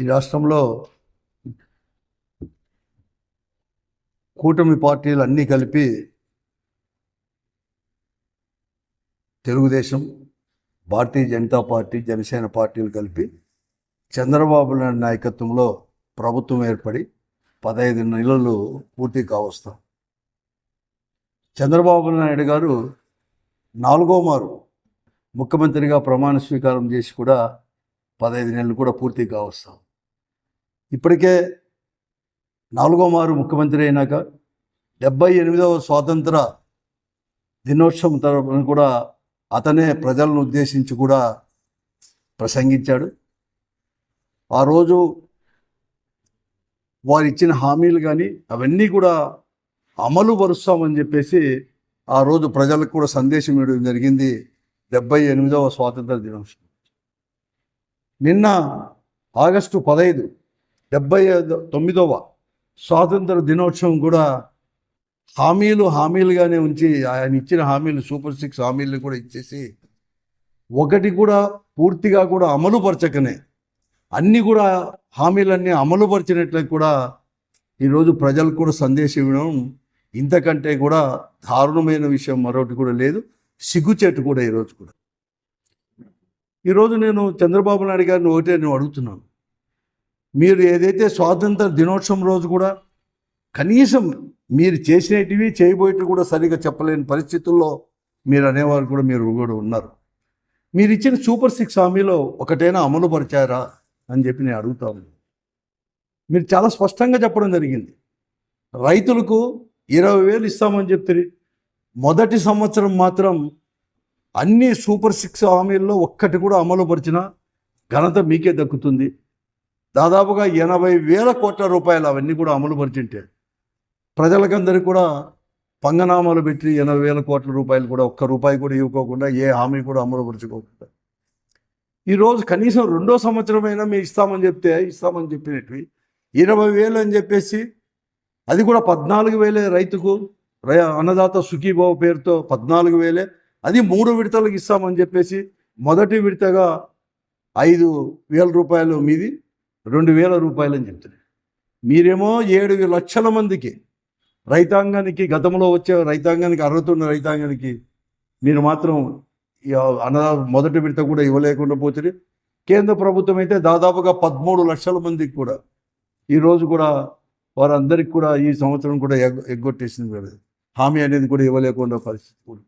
ఈ రాష్ట్రంలో కూటమి పార్టీలు అన్నీ కలిపి తెలుగుదేశం భారతీయ జనతా పార్టీ జనసేన పార్టీలు కలిపి చంద్రబాబు నాయుడు నాయకత్వంలో ప్రభుత్వం ఏర్పడి పదహైదు నెలలు పూర్తి కావస్తాం. చంద్రబాబు నాయుడు గారు నాలుగో మారు ముఖ్యమంత్రిగా ప్రమాణ స్వీకారం చేసి కూడా పదహైదు నెలలు కూడా పూర్తి కావస్తాం. ఇప్పటికే నాలుగో మారు ముఖ్యమంత్రి అయినాక డెబ్బై ఎనిమిదవ స్వాతంత్ర దినోత్సవం తరపున కూడా అతనే ప్రజలను ఉద్దేశించి కూడా ప్రసంగించాడు. ఆ రోజు వారు ఇచ్చిన హామీలు కానీ అవన్నీ కూడా అమలు పరుస్తామని చెప్పేసి ఆ రోజు ప్రజలకు కూడా సందేశం ఇవ్వడం జరిగింది. డెబ్బై ఎనిమిదవ స్వాతంత్ర దినోత్సవం. నిన్న ఆగస్టు పదహైదు డెబ్బై తొమ్మిదవ స్వాతంత్ర దినోత్సవం కూడా హామీలు హామీలుగానే ఉంచి ఆయన ఇచ్చిన హామీలు సూపర్ సిక్స్ హామీలు కూడా ఇచ్చేసి ఒకటి కూడా పూర్తిగా కూడా అమలుపరచకనే అన్నీ కూడా హామీలన్నీ అమలుపరిచినట్లు కూడా ఈరోజు ప్రజలకు కూడా సందేశం ఇవ్వడం ఇంతకంటే కూడా దారుణమైన విషయం మరొకటి కూడా లేదు. సిగ్గుచేటు కూడా ఈరోజు కూడా. ఈరోజు నేను చంద్రబాబు నాయుడు గారిని ఒకటే నేను అడుగుతున్నాను. మీరు ఏదైతే స్వాతంత్ర దినోత్సవం రోజు కూడా కనీసం మీరు చేసినటివి చేయబోయేటివి కూడా సరిగా చెప్పలేని పరిస్థితుల్లో మీరు అనేవారు కూడా మీరు కూడా ఉన్నారు. మీరు ఇచ్చిన సూపర్ సిక్స్ హామీలో ఒకటైనా అమలు పరిచారా అని చెప్పి నేను అడుగుతా మీరు చాలా స్పష్టంగా చెప్పడం జరిగింది. రైతులకు ఇరవై వేలు ఇస్తామని చెప్తారు మొదటి సంవత్సరం మాత్రం అన్ని సూపర్ సిక్స్ హామీల్లో ఒక్కటి కూడా అమలు పరిచిన ఘనత మీకే దక్కుతుంది. దాదాపుగా ఎనభై వేల కోట్ల రూపాయలు అవన్నీ కూడా అమలు పరిచింటే ప్రజలకందరికీ కూడా పంగనామాలు పెట్టి ఎనభై వేల కోట్ల రూపాయలు కూడా ఒక్క రూపాయి కూడా ఇవ్వకోకుండా ఏ హామీ కూడా అమలుపరుచుకోకుండా ఈరోజు కనీసం రెండో సంవత్సరమైనా మేము ఇస్తామని చెప్తే ఇస్తామని చెప్పినట్టు ఇరవై వేలు అని చెప్పేసి అది కూడా పద్నాలుగు వేలే రైతుకు రై అన్నదాత సుఖీభావ పేరుతో పద్నాలుగు వేలే అది మూడు విడతలకు ఇస్తామని చెప్పేసి మొదటి విడతగా ఐదు వేల రూపాయలు మీది రెండు వేల రూపాయలు అని చెప్తున్నారు మీరేమో ఏడు లక్షల మందికి రైతాంగానికి గతంలో వచ్చే రైతాంగానికి అర్హత ఉన్న రైతాంగానికి మీరు మాత్రం ఈ అన్నదా మొదటి విడత కూడా ఇవ్వలేకుండా పోతుంది కేంద్ర ప్రభుత్వం అయితే దాదాపుగా పదమూడు లక్షల మందికి కూడా ఈరోజు కూడా వారందరికీ కూడా ఈ సంవత్సరం కూడా ఎగ్ ఎగ్గొట్టేసింది కదా. హామీ అనేది కూడా ఇవ్వలేకుండా పరిస్థితి కూడా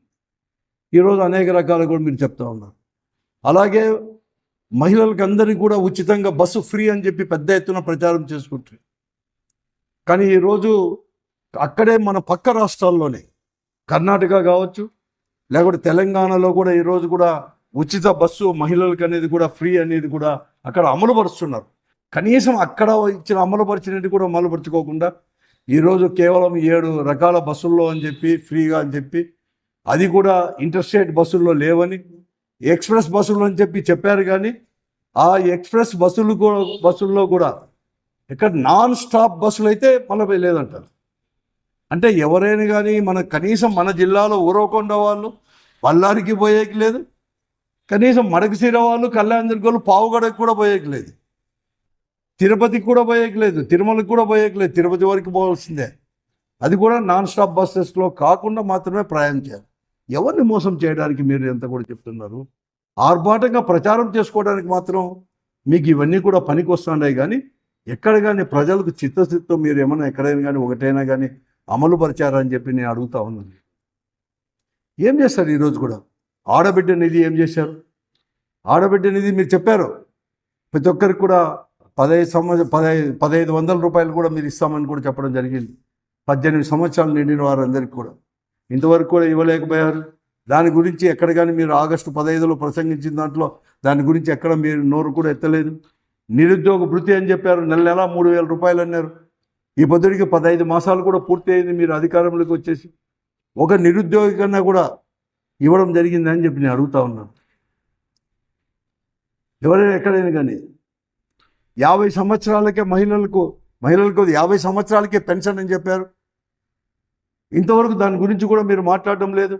ఈరోజు అనేక రకాలు కూడా మీరు చెప్తా ఉన్నారు. అలాగే మహిళలకు అందరికీ కూడా ఉచితంగా బస్సు ఫ్రీ అని చెప్పి పెద్ద ఎత్తున ప్రచారం చేసుకుంటారు కానీ ఈరోజు అక్కడే మన పక్క రాష్ట్రాల్లోనే కర్ణాటక కావచ్చు లేకపోతే తెలంగాణలో కూడా ఈరోజు కూడా ఉచిత బస్సు మహిళలకు అనేది కూడా ఫ్రీ అనేది కూడా అక్కడ అమలుపరుస్తున్నారు. కనీసం అక్కడ ఇచ్చిన అమలుపరిచినట్టు కూడా అమలుపరుచుకోకుండా ఈరోజు కేవలం ఏడు రకాల బస్సుల్లో అని చెప్పి ఫ్రీగా అని చెప్పి అది కూడా ఇంటర్స్టేట్ బస్సుల్లో లేవని ఎక్స్ప్రెస్ బస్సులు అని చెప్పి చెప్పారు కానీ ఆ ఎక్స్ప్రెస్ బస్సులు కూడా బస్సుల్లో కూడా ఇక్కడ నాన్ స్టాప్ బస్సులు అయితే మనపై లేదంటారు. అంటే ఎవరైనా కానీ మన కనీసం మన జిల్లాలో ఊరవకొండ వాళ్ళు బళ్ళారికి పోయేకి లేదు. కనీసం మడకసీర వాళ్ళు కళ్యాణ దుర్గలు పావుగడకు కూడా పోయేకి లేదు. తిరుపతికి కూడా పోయేకి లేదు. తిరుమలకి కూడా పోయేకి లేదు. తిరుపతి వరకు పోవాల్సిందే. అది కూడా నాన్ స్టాప్ బస్సెస్లో కాకుండా మాత్రమే ప్రయాణం చేయాలి. ఎవరిని మోసం చేయడానికి మీరు ఎంత కూడా చెప్తున్నారు? ఆర్భాటంగా ప్రచారం చేసుకోవడానికి మాత్రం మీకు ఇవన్నీ కూడా పనికి వస్తున్నాయి కానీ ఎక్కడ కానీ ప్రజలకు చిత్తశుద్ధితో మీరు ఏమైనా ఎక్కడైనా కానీ ఒకటైనా కానీ అమలు పరిచారని చెప్పి నేను అడుగుతా ఉన్నాను. ఏం చేస్తారు ఈరోజు కూడా? ఆడబిడ్డ నిధి ఏం చేశారు? ఆడబిడ్డ నిధి మీరు చెప్పారు. ప్రతి ఒక్కరికి కూడా పదహైదు సంవత్సరం పదహైదు పదహైదు వందల రూపాయలు కూడా మీరు ఇస్తామని కూడా చెప్పడం జరిగింది. పద్దెనిమిది సంవత్సరాలు నిండిన వారందరికీ కూడా. ఇంతవరకు కూడా ఇవ్వలేకపోయారు. దాని గురించి ఎక్కడ కానీ మీరు ఆగస్టు పదహైదులో ప్రసంగించిన దాంట్లో దాని గురించి ఎక్కడ మీరు నోరు కూడా ఎత్తలేదు. నిరుద్యోగ భృతి అని చెప్పారు. నెల నెల మూడు వేల రూపాయలు అన్నారు. ఈ పొద్దుడికి పదహైదు మాసాలు కూడా పూర్తి అయింది మీరు అధికారంలోకి వచ్చేసి. ఒక నిరుద్యోగి కన్నా కూడా ఇవ్వడం జరిగిందని చెప్పి నేను అడుగుతా ఉన్నాను ఎవరైనా ఎక్కడైనా కానీ యాభై సంవత్సరాలకే మహిళలకు మహిళలకు యాభై సంవత్సరాలకే పెన్షన్ అని చెప్పారు. ఇంతవరకు దాని గురించి కూడా మీరు మాట్లాడడం లేదు.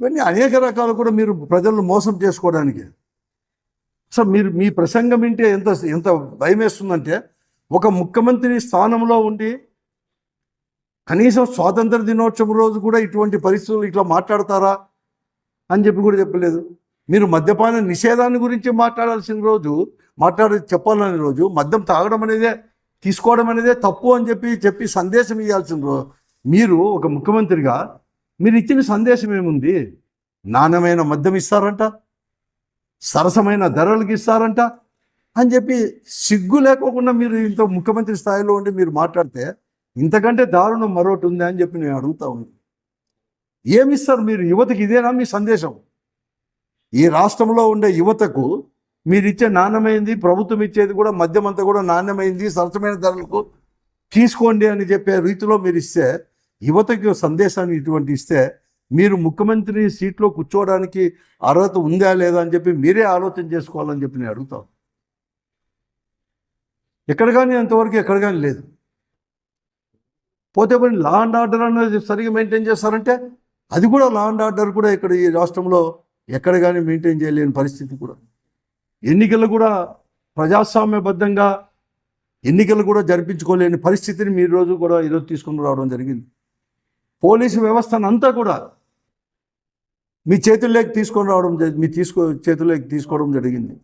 ఇవన్నీ అనేక రకాలు కూడా మీరు ప్రజలను మోసం చేసుకోవడానికి. సో మీరు మీ ప్రసంగం ఇంటే ఎంత ఎంత భయం వేస్తుందంటే ఒక ముఖ్యమంత్రి స్థానంలో ఉండి కనీసం స్వాతంత్ర దినోత్సవం రోజు కూడా ఇటువంటి పరిస్థితులు ఇట్లా మాట్లాడతారా అని చెప్పి కూడా చెప్పలేదు. మీరు మద్యపాన నిషేధాన్ని గురించి మాట్లాడాల్సిన రోజు మాట్లాడే చెప్పాలని రోజు మద్యం తాగడం అనేదే తీసుకోవడం అనేదే తప్పు అని చెప్పి చెప్పి సందేశం ఇవ్వాల్సిన మీరు ఒక ముఖ్యమంత్రిగా మీరు ఇచ్చిన సందేశం ఏముంది? నాణ్యమైన మద్యం ఇస్తారంట సరసమైన ధరలకు ఇస్తారంట అని చెప్పి సిగ్గు లేకోకుండా మీరు ఇంత ముఖ్యమంత్రి స్థాయిలో ఉండి మీరు మాట్లాడితే ఇంతకంటే దారుణం మరొకటి ఉంది అని చెప్పి నేను అడుగుతా ఉన్నాను ఏమిస్తారు మీరు? యువతకి ఇదేనా మీ సందేశం? ఈ రాష్ట్రంలో ఉండే యువతకు మీరు ఇచ్చే నాణ్యమైంది ప్రభుత్వం ఇచ్చేది కూడా మద్యం అంతా కూడా నాణ్యమైంది సరసమైన ధరలకు తీసుకోండి అని చెప్పే రీతిలో మీరు ఇస్తే యువతకి సందేశాన్ని ఇటువంటి ఇస్తే మీరు ముఖ్యమంత్రి సీట్లో కూర్చోవడానికి అర్హత ఉందా లేదా అని చెప్పి మీరే ఆలోచన చేసుకోవాలని చెప్పి నేను అడుగుతాను ఎక్కడ కానీ అంతవరకు ఎక్కడ కానీ లేదు. పోతే పోయి లా అండ్ ఆర్డర్ అనేది సరిగ్గా మెయింటైన్ చేస్తారంటే అది కూడా లా అండ్ ఆర్డర్ కూడా ఇక్కడ ఈ రాష్ట్రంలో ఎక్కడ కానీ మెయింటైన్ చేయలేని పరిస్థితి కూడా. ఎన్నికలు కూడా ప్రజాస్వామ్యబద్ధంగా ఎన్నికలు కూడా జరిపించుకోలేని పరిస్థితిని మీరు రోజు కూడా ఈరోజు తీసుకుని రావడం జరిగింది. పోలీసు వ్యవస్థను అంతా కూడా మీ చేతుల్లోకి తీసుకొని రావడం మీ తీసుకో చేతుల్లోకి తీసుకోవడం జరిగింది.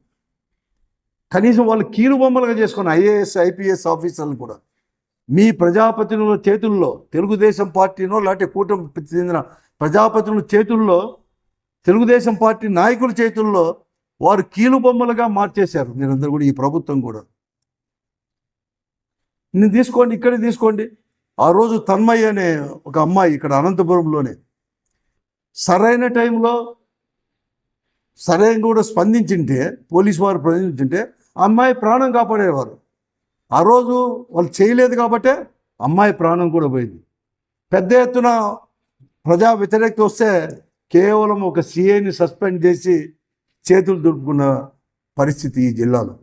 కనీసం వాళ్ళు కీలు బొమ్మలుగా చేసుకున్న ఐఏఎస్ ఐపీఎస్ ఆఫీసర్లు కూడా మీ ప్రజాప్రతినిధుల చేతుల్లో తెలుగుదేశం పార్టీనో లేకపోతే కూటమి చెందిన ప్రజాప్రతినిధుల చేతుల్లో తెలుగుదేశం పార్టీ నాయకుల చేతుల్లో వారు కీలుబొమ్మలుగా మార్చేశారు. మీరందరూ కూడా ఈ ప్రభుత్వం కూడా. నేను తీసుకోండి ఇక్కడే తీసుకోండి. ఆ రోజు తన్మయ్య అనే ఒక అమ్మాయి ఇక్కడ అనంతపురంలోనే. సరైన టైంలో సరైన కూడా స్పందించింటే పోలీసు వారు స్పందించింటే అమ్మాయి ప్రాణం కాపాడేవారు. ఆ రోజు వాళ్ళు చేయలేదు కాబట్టే అమ్మాయి ప్రాణం కూడా పోయింది. పెద్ద ఎత్తున ప్రజా వ్యతిరేకత వస్తే కేవలం ఒక సీఏని సస్పెండ్ చేసి చేతులు దులుపుకున్న పరిస్థితి ఈ జిల్లాలో.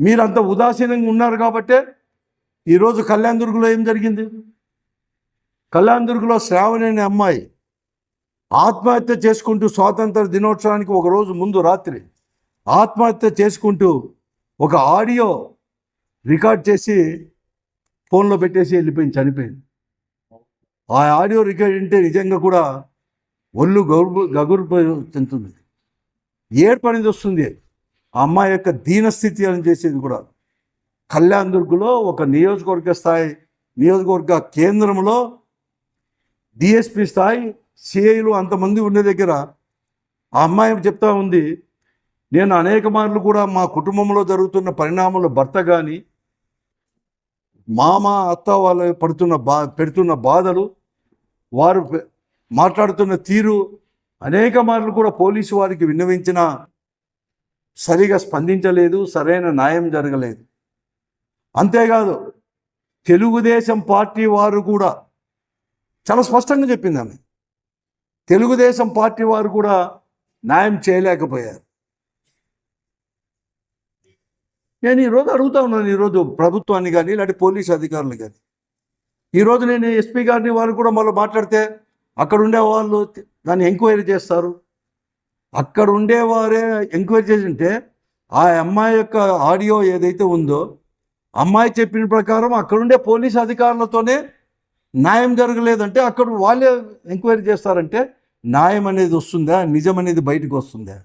మీరంత ఉదాసీనంగా ఉన్నారు కాబట్టే ఈరోజు కళ్యాణ్ దుర్గులో ఏం జరిగింది? కళ్యాణ్ దుర్గులో శ్రావణి అనే అమ్మాయి ఆత్మహత్య చేసుకుంటూ స్వాతంత్ర దినోత్సవానికి ఒక రోజు ముందు రాత్రి ఆత్మహత్య చేసుకుంటూ ఒక ఆడియో రికార్డ్ చేసి ఫోన్లో పెట్టేసి వెళ్ళిపోయింది చనిపోయింది. ఆ ఆడియో రికార్డ్ అంటే నిజంగా కూడా ఒళ్ళు గౌరు గగురు చెందుతుంది ఏడుపు వస్తుంది. ఆ అమ్మాయి యొక్క దీనస్థితి అని చేసేది కూడా. కళ్యాణ్ దుర్గులో ఒక నియోజకవర్గ స్థాయి నియోజకవర్గ కేంద్రంలో డిఎస్పి స్థాయి సిఐలు అంతమంది ఉండే దగ్గర ఆ అమ్మాయి చెప్తా ఉంది నేను అనేక మార్లు కూడా మా కుటుంబంలో జరుగుతున్న పరిణామాలు భర్త కానీ మామ అత్త వాళ్ళు పడుతున్న బా పెడుతున్న బాధలు వారు మాట్లాడుతున్న తీరు అనేక మార్లు కూడా పోలీసు వారికి విన్నవించిన సరిగా స్పందించలేదు సరైన న్యాయం జరగలేదు. అంతేకాదు తెలుగుదేశం పార్టీ వారు కూడా చాలా స్పష్టంగా చెప్పింది ఆమె. తెలుగుదేశం పార్టీ వారు కూడా న్యాయం చేయలేకపోయారు. నేను ఈరోజు అడుగుతా ఉన్నాను ఈరోజు ప్రభుత్వాన్ని కానీ ఇలాంటి పోలీస్ అధికారులు కానీ. ఈరోజు నేను ఎస్పీ గారిని వారు కూడా మళ్ళీ మాట్లాడితే అక్కడుండే వాళ్ళు దాన్ని ఎంక్వైరీ చేస్తారు. అక్కడ ఉండేవారే ఎంక్వైరీ చేసి ఉంటే ఆ అమ్మాయి యొక్క ఆడియో ఏదైతే ఉందో అమ్మాయి చెప్పిన ప్రకారం అక్కడుండే పోలీస్ అధికారులతోనే న్యాయం జరగలేదంటే అక్కడ వాళ్ళే ఎంక్వైరీ చేస్తారంటే న్యాయం అనేది వస్తుందా నిజం అనేది బయటకు వస్తుందా?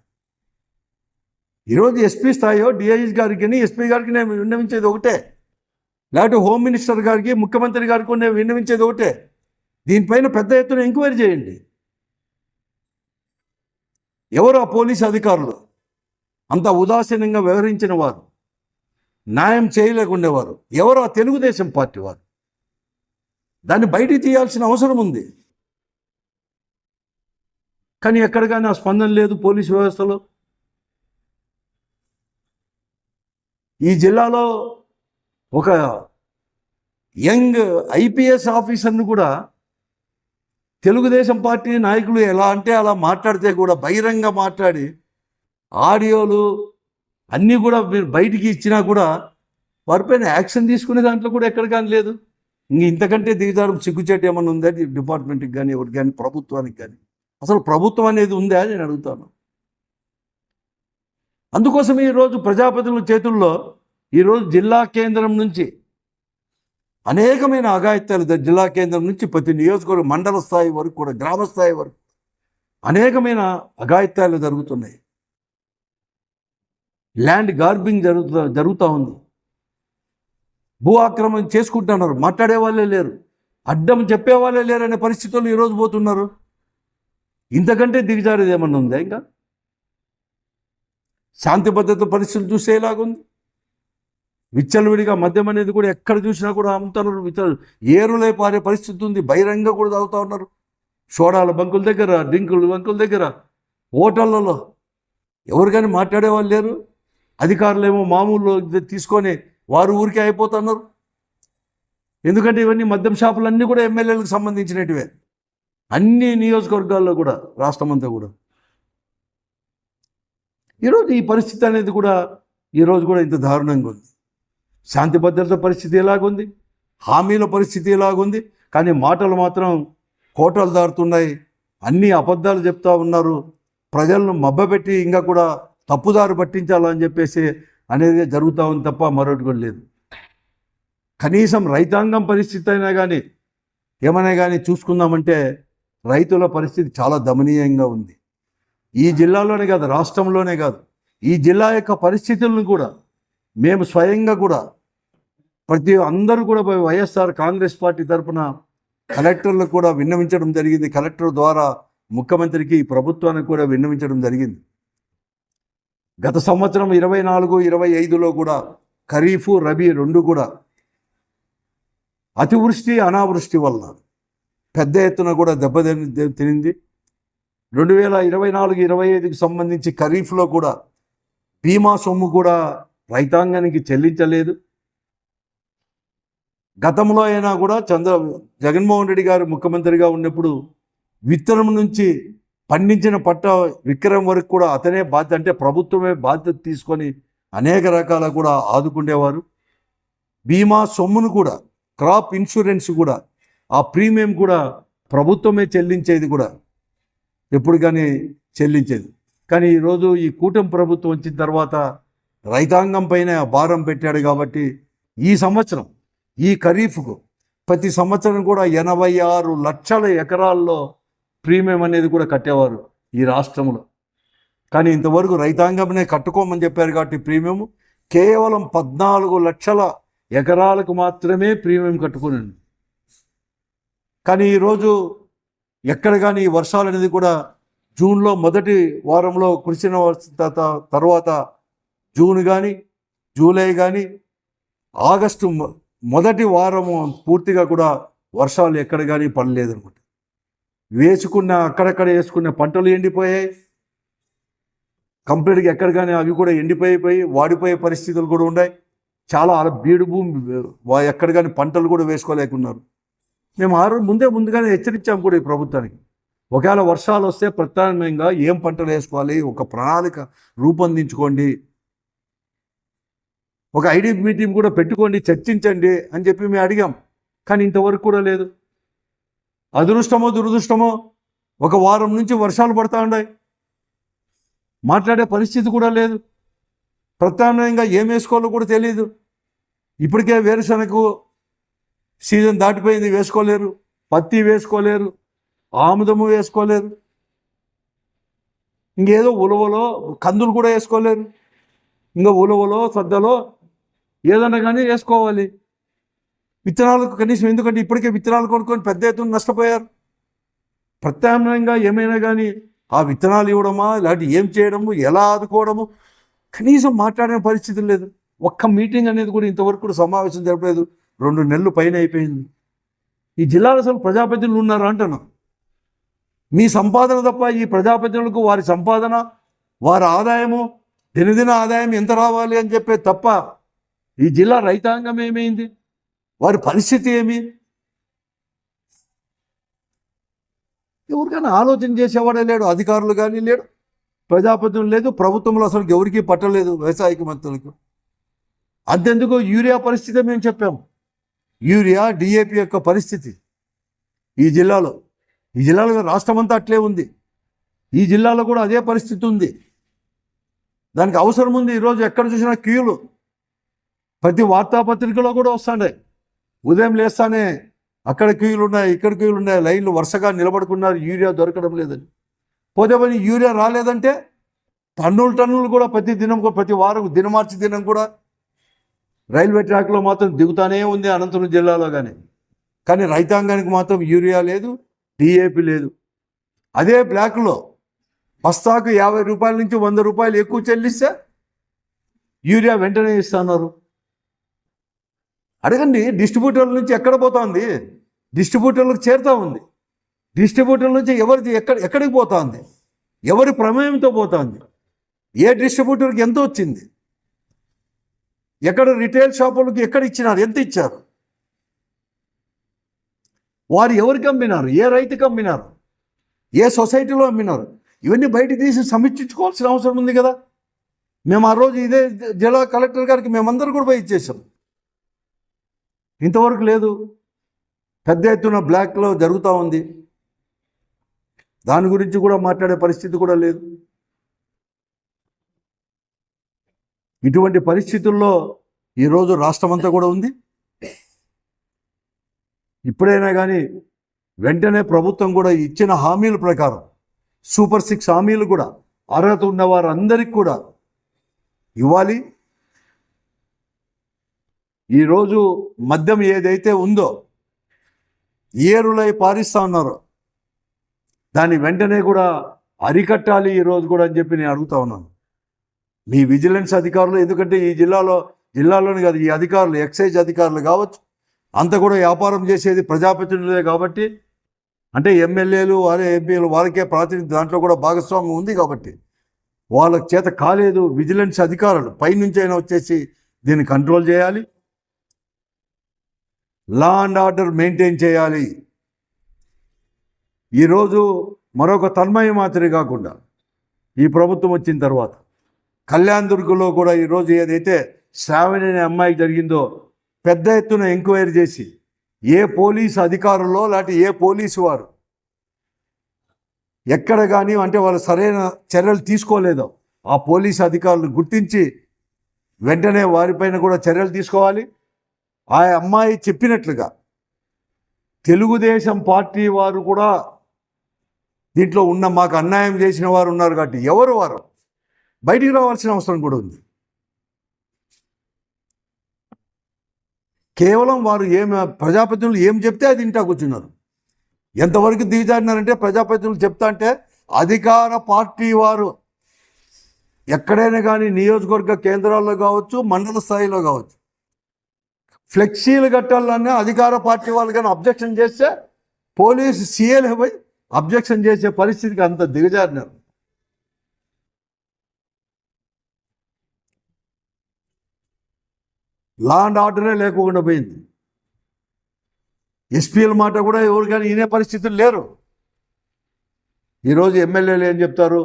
ఈరోజు ఎస్పీ స్థాయిలో డిఐజీ గారికి ఎస్పీ గారికి నేను విన్నవించేది ఒకటే. లేకపోతే హోమ్ మినిస్టర్ గారికి ముఖ్యమంత్రి గారికి నేను విన్నవించేది ఒకటే. దీనిపైన పెద్ద ఎత్తున ఎంక్వైరీ చేయండి. ఎవరు ఆ పోలీస్ అధికారులు? అంత ఉదాసీనంగా వ్యవహరించిన వారు. న్యాయం చేయలేకుండేవారు. ఎవరు ఆ తెలుగుదేశం పార్టీ వారు? దాన్ని బయటికి తీయాల్సిన అవసరం ఉంది. కానీ ఎక్కడ కానీ ఆ స్పందన లేదు పోలీస్ వ్యవస్థలో. ఈ జిల్లాలో ఒక యంగ్ ఐపీఎస్ ఆఫీసర్ను కూడా తెలుగుదేశం పార్టీ నాయకులు ఎలా అంటే అలా మాట్లాడితే కూడా బహిరంగ మాట్లాడి ఆడియోలు అన్నీ కూడా మీరు బయటికి ఇచ్చినా కూడా వారిపైన యాక్షన్ తీసుకునే దాంట్లో కూడా ఎక్కడ కానీ లేదు. ఇంక ఇంతకంటే దిగజారం సిగ్గుచేట ఏమన్నా ఉందా? డిపార్ట్మెంట్కి కానీ ఎవరికి కానీ ప్రభుత్వానికి కానీ. అసలు ప్రభుత్వం అనేది ఉందా అని నేను అడుగుతాను. అందుకోసం ఈరోజు ప్రజాప్రతినిధుల చేతుల్లో ఈరోజు జిల్లా కేంద్రం నుంచి అనేకమైన అఘాయిత్యాలు జిల్లా కేంద్రం నుంచి ప్రతి నియోజకవర్గం మండల స్థాయి వరకు కూడా గ్రామ స్థాయి వరకు అనేకమైన అఘాయిత్యాలు జరుగుతున్నాయి. ల్యాండ్ గార్బింగ్ జరుగుతూ జరుగుతూ ఉంది. భూ ఆక్రమణ చేసుకుంటున్నారు. మాట్లాడే వాళ్ళే లేరు. అడ్డం చెప్పే వాళ్ళే లేరనే పరిస్థితుల్లో ఈరోజు పోతున్నారు. ఇంతకంటే దిగజారేది ఏమన్నా ఉందా ఇంకా? శాంతి భద్రత పరిస్థితులు చూసేలాగుంది. విచ్చలవిడిగా మద్యం అనేది కూడా ఎక్కడ చూసినా కూడా అమ్ముతున్నారు. విచ్చలు ఏరులే పారే పరిస్థితి ఉంది. బహిరంగ కూడా తాగుతూ ఉన్నారు. సోడాల బంకుల దగ్గర డ్రింకుల బంకుల దగ్గర హోటళ్ళలో ఎవరు కానీ మాట్లాడే వాళ్ళు లేరు. అధికారులేమో మామూలు తీసుకొని వారు ఊరికే అయిపోతున్నారు. ఎందుకంటే ఇవన్నీ మద్యం షాపులన్నీ కూడా ఎమ్మెల్యేలకు సంబంధించినటివే. అన్ని నియోజకవర్గాల్లో కూడా రాష్ట్రమంతా కూడా. ఈరోజు ఈ పరిస్థితి అనేది కూడా ఈరోజు కూడా ఇంత దారుణంగా ఉంది. శాంతి భద్రత పరిస్థితి ఎలాగుంది? హామీల పరిస్థితి ఎలాగుంది? కానీ మాటలు మాత్రం కోటలు దారుతున్నాయి. అన్ని అబద్ధాలు చెప్తా ఉన్నారు. ప్రజలను మబ్బపెట్టి ఇంకా కూడా తప్పుదారు పట్టించాలని చెప్పేసి అనేది జరుగుతూ ఉంది తప్ప మరొకటి కూడా లేదు. కనీసం రైతాంగం పరిస్థితి అయినా కానీ ఏమైనా కానీ చూసుకుందామంటే రైతుల పరిస్థితి చాలా దమనీయంగా ఉంది. ఈ జిల్లాలోనే కాదు రాష్ట్రంలోనే కాదు. ఈ జిల్లా యొక్క పరిస్థితులను కూడా మేము స్వయంగా కూడా ప్రతి అందరూ కూడా వైఎస్ఆర్ కాంగ్రెస్ పార్టీ తరఫున కలెక్టర్లకు కూడా విన్నవించడం జరిగింది. కలెక్టర్ ద్వారా ముఖ్యమంత్రికి ప్రభుత్వానికి కూడా విన్నవించడం జరిగింది. గత సంవత్సరం ఇరవై నాలుగు ఇరవై ఐదులో కూడా ఖరీఫ్ రబీ రెండు కూడా అతివృష్టి అనావృష్టి వల్ల పెద్ద ఎత్తున కూడా దెబ్బ తినింది. రెండు వేల ఇరవై నాలుగు ఇరవై ఐదుకి సంబంధించి ఖరీఫ్లో కూడా బీమా సొమ్ము కూడా రైతాంగానికి చెల్లించలేదు. గతంలో అయినా కూడా చంద్ర జగన్మోహన్ రెడ్డి గారు ముఖ్యమంత్రిగా ఉన్నప్పుడు విత్తనం నుంచి పండించిన పట్ట విక్రయం వరకు కూడా అతనే బాధ్యత అంటే ప్రభుత్వమే బాధ్యత తీసుకొని అనేక రకాల కూడా ఆదుకుండేవారు. బీమా సొమ్మును కూడా క్రాప్ ఇన్సూరెన్స్ కూడా ఆ ప్రీమియం కూడా ప్రభుత్వమే చెల్లించేది కూడా ఎప్పుడు కానీ చెల్లించేది. కానీ ఈరోజు ఈ కూటమి ప్రభుత్వం వచ్చిన తర్వాత రైతాంగం పైన భారం పెట్టాడు కాబట్టి ఈ సంవత్సరం ఈ ఖరీఫ్కు ప్రతి సంవత్సరం కూడా ఎనభై ఆరు లక్షల ఎకరాల్లో ప్రీమియం అనేది కూడా కట్టేవారు ఈ రాష్ట్రంలో. కానీ ఇంతవరకు రైతాంగంనే కట్టుకోమని చెప్పారు కాబట్టి ప్రీమియం కేవలం పద్నాలుగు లక్షల ఎకరాలకు మాత్రమే ప్రీమియం కట్టుకుని కానీ ఈరోజు ఎక్కడ కానీ ఈ వర్షాలు అనేది కూడా జూన్లో మొదటి వారంలో కురిసిన వర్ష- త- తర్వాత జూన్ కానీ జూలై కానీ ఆగస్టు మొదటి వారము పూర్తిగా కూడా వర్షాలు ఎక్కడ కానీ పడలేదు అనమాట వేసుకున్న అక్కడక్కడ వేసుకున్న పంటలు ఎండిపోయాయి. కంప్లీట్గా ఎక్కడ కానీ అవి కూడా ఎండిపోయిపోయి వాడిపోయే పరిస్థితులు కూడా ఉన్నాయి. చాలా బీడు భూమి ఎక్కడ కానీ పంటలు కూడా వేసుకోలేకున్నారు. మేము ఆ రోజు ముందే ముందుగానే హెచ్చరించాము కూడా ఈ ప్రభుత్వానికి. ఒకవేళ వర్షాలు వస్తే ప్రత్యామ్నాయంగా ఏం పంటలు వేసుకోవాలి ఒక ప్రణాళిక రూపొందించుకోండి ఒక ఐడి మీటింగ్ కూడా పెట్టుకోండి చర్చించండి అని చెప్పి మేము అడిగాం. కానీ ఇంతవరకు కూడా లేదు. అదృష్టమో దురదృష్టమో ఒక వారం నుంచి వర్షాలు పడతా ఉన్నాయి. మాట్లాడే పరిస్థితి కూడా లేదు. ప్రత్యామ్నాయంగా ఏం వేసుకోవాలో కూడా తెలియదు ఇప్పటికే వేరుశనగకు సీజన్ దాటిపోయింది వేసుకోలేరు. పత్తి వేసుకోలేరు. ఆముదము వేసుకోలేరు. ఇంకేదో ఉలవలో కందులు కూడా వేసుకోలేరు. ఇంకా ఉలవలో సద్దలో ఏదన్నా కానీ వేసుకోవాలి. విత్తనాలకు కనీసం ఎందుకంటే ఇప్పటికే విత్తనాలు కొనుక్కొని పెద్ద ఎత్తున నష్టపోయారు. ప్రత్యామ్నాయంగా ఏమైనా కానీ ఆ విత్తనాలు ఇవ్వడమా ఇలాంటి ఏం చేయడము ఎలా ఆదుకోవడము కనీసం మాట్లాడే పరిస్థితి లేదు. ఒక్క మీటింగ్ అనేది కూడా ఇంతవరకు కూడా సమావేశం జరపలేదు. రెండు నెలలు పైన అయిపోయింది. ఈ జిల్లాలో అసలు ప్రజాప్రతినిధులు ఉన్నారా అంటాను మీ సంపాదన తప్ప ఈ ప్రజాప్రతినిధులకు వారి సంపాదన వారి ఆదాయము దినదిన ఆదాయం ఎంత రావాలి అని చెప్పే తప్ప ఈ జిల్లా రైతాంగం ఏమైంది? వారి పరిస్థితి ఏమి? ఎవరికైనా ఆలోచన చేసేవాడే లేడు అధికారులు కానీ లేడు ప్రజాప్రతినిధులు లేదు ప్రభుత్వంలో అసలు ఎవరికీ పట్టలేదు వ్యవసాయక మంత్రులకు. అంతెందుకు యూరియా పరిస్థితి మేము చెప్పాము యూరియా డిఏపి యొక్క పరిస్థితి ఈ జిల్లాలో. ఈ జిల్లాలో రాష్ట్రం అంతా అట్లే ఉంది. ఈ జిల్లాలో కూడా అదే పరిస్థితి ఉంది. దానికి అవసరం ఉంది. ఈరోజు ఎక్కడ చూసినా క్యూలు. ప్రతి వార్తాపత్రికలో కూడా వస్తాయి ఉదయం లేస్తానే అక్కడ క్యూలు ఉన్నాయి ఇక్కడ క్యూలు ఉన్నాయి లైన్లు వరుసగా నిలబడుకున్నారు యూరియా దొరకడం లేదని. పోతే పని యూరియా రాలేదంటే టన్నులు టన్నులు కూడా ప్రతి దినం ప్రతి వారం దినమార్చి దినం కూడా రైల్వే ట్రాక్లో మాత్రం దిగుతానే ఉంది అనంతపురం జిల్లాలో కానీ కానీ రైతాంగానికి మాత్రం యూరియా లేదు డిఏపి లేదు. అదే బ్లాక్లో బస్తాకు యాభై రూపాయల నుంచి వంద రూపాయలు ఎక్కువ చెల్లిస్తే యూరియా వెంటనే ఇస్తున్నారు. అడగండి డిస్ట్రిబ్యూటర్ల నుంచి ఎక్కడ పోతోంది? డిస్ట్రిబ్యూటర్లకు చేరుతూ ఉంది. డిస్ట్రిబ్యూటర్ నుంచి ఎవరిది ఎక్కడ ఎక్కడికి పోతోంది? ఎవరి ప్రమేయంతో పోతోంది? ఏ డిస్ట్రిబ్యూటర్కి ఎంత వచ్చింది? ఎక్కడ రిటైల్ షాపులకు ఎక్కడ ఇచ్చినారు? ఎంత ఇచ్చారు? వారు ఎవరికి అమ్మినారు? ఏ రైతుకి అమ్మినారు? ఏ సొసైటీలో అమ్మినారు? ఇవన్నీ బయట తీసి సమీక్షించుకోవాల్సిన అవసరం ఉంది కదా. మేము ఆ రోజు ఇదే జిల్లా కలెక్టర్ గారికి మేమందరం కూడా పోయి ఇచ్చేసాం. ఇంతవరకు లేదు. పెద్ద ఎత్తున బ్లాక్లో జరుగుతూ ఉంది. దాని గురించి కూడా మాట్లాడే పరిస్థితి కూడా లేదు. ఇటువంటి పరిస్థితుల్లో ఈరోజు రాష్ట్రం అంతా కూడా ఉంది. ఇప్పుడైనా కానీ వెంటనే ప్రభుత్వం కూడా ఇచ్చిన హామీల ప్రకారం సూపర్ సిక్స్ హామీలు కూడా అర్హత ఉన్న వారందరికీ కూడా ఇవ్వాలి. ఈరోజు మద్యం ఏదైతే ఉందో ఏరులై పారిస్తా ఉన్నారో. దాన్ని వెంటనే కూడా అరికట్టాలి ఈరోజు కూడా అని చెప్పి నేను అడుగుతా ఉన్నాను. మీ విజిలెన్స్ అధికారులు ఎందుకంటే ఈ జిల్లాలో జిల్లాలోని కాదు ఈ అధికారులు ఎక్సైజ్ అధికారులు కావచ్చు అంత కూడా వ్యాపారం చేసేది ప్రజాప్రతినిధులే కాబట్టి అంటే ఎమ్మెల్యేలు వారే ఎంపీలు వాళ్ళకే ప్రాతినిధ్యం దాంట్లో కూడా భాగస్వామ్యం ఉంది కాబట్టి వాళ్ళ చేత కాలేదు విజిలెన్స్ అధికారులు. పైనుంచి అయినా వచ్చేసి దీన్ని కంట్రోల్ చేయాలి. లా అండ్ ఆర్డర్ మెయింటైన్ చేయాలి. ఈరోజు మరొక తన్మయ మాత్రమే కాకుండా ఈ ప్రభుత్వం వచ్చిన తర్వాత కళ్యాణ్ దుర్గంలో కూడా ఈరోజు ఏదైతే శ్రావణి అనే అమ్మాయికి జరిగిందో పెద్ద ఎత్తున ఎంక్వైరీ చేసి ఏ పోలీసు అధికారుల్లో లేకపోతే ఏ పోలీసు వారు ఎక్కడ కానీ అంటే వాళ్ళు సరైన చర్యలు తీసుకోలేదో ఆ పోలీసు అధికారులు గుర్తించి వెంటనే వారిపైన కూడా చర్యలు తీసుకోవాలి. ఆ అమ్మాయి చెప్పినట్లుగా తెలుగుదేశం పార్టీ వారు కూడా దీంట్లో ఉన్న మాకు అన్యాయం చేసిన వారు ఉన్నారు కాబట్టి ఎవరు వారు? బయటికి రావాల్సిన అవసరం కూడా ఉంది. కేవలం వారు ఏం ప్రజాప్రతినిధులు ఏం చెప్తే అది ఇంటా కూర్చున్నారు. ఎంతవరకు దిగజారినారంటే ప్రజాప్రతినిధులు చెప్తా అంటే అధికార పార్టీ వారు ఎక్కడైనా కానీ నియోజకవర్గ కేంద్రాల్లో కావచ్చు మండల స్థాయిలో కావచ్చు ఫ్లెక్సీలు కట్టాలన్నా అధికార పార్టీ వాళ్ళు కానీ అబ్జెక్షన్ చేస్తే పోలీసు సీఏలు పోయి అబ్జెక్షన్ చేసే పరిస్థితికి అంత దిగజారినారు. లా అండ్ ఆర్డరే లేకుండా పోయింది. ఎస్పీల మాట కూడా ఎవరు కానీ వినే పరిస్థితులు లేరు. ఈరోజు ఎమ్మెల్యేలు ఏం చెప్తారు?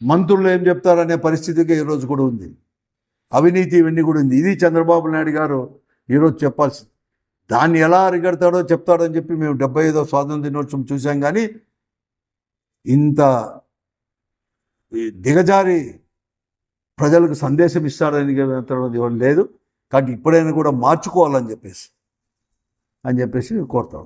మంత్రులు ఏం చెప్తారు? అనే పరిస్థితికి ఈరోజు కూడా ఉంది. అవినీతి ఇవన్నీ కూడా ఉంది. ఇది చంద్రబాబు నాయుడు గారు ఈరోజు చెప్పాల్సింది. దాన్ని ఎలా అరిగడతాడో చెప్తాడో అని చెప్పి మేము డెబ్బై ఐదో స్వాతంత్ర దినోత్సవం చూసాం కానీ ఇంత దిగజారి ప్రజలకు సందేశం ఇస్తాడని ఇవ్వడం లేదు. కాబట్టి ఇప్పుడైనా కూడా మార్చుకోవాలని చెప్పేసి అని చెప్పేసి కోరుతాం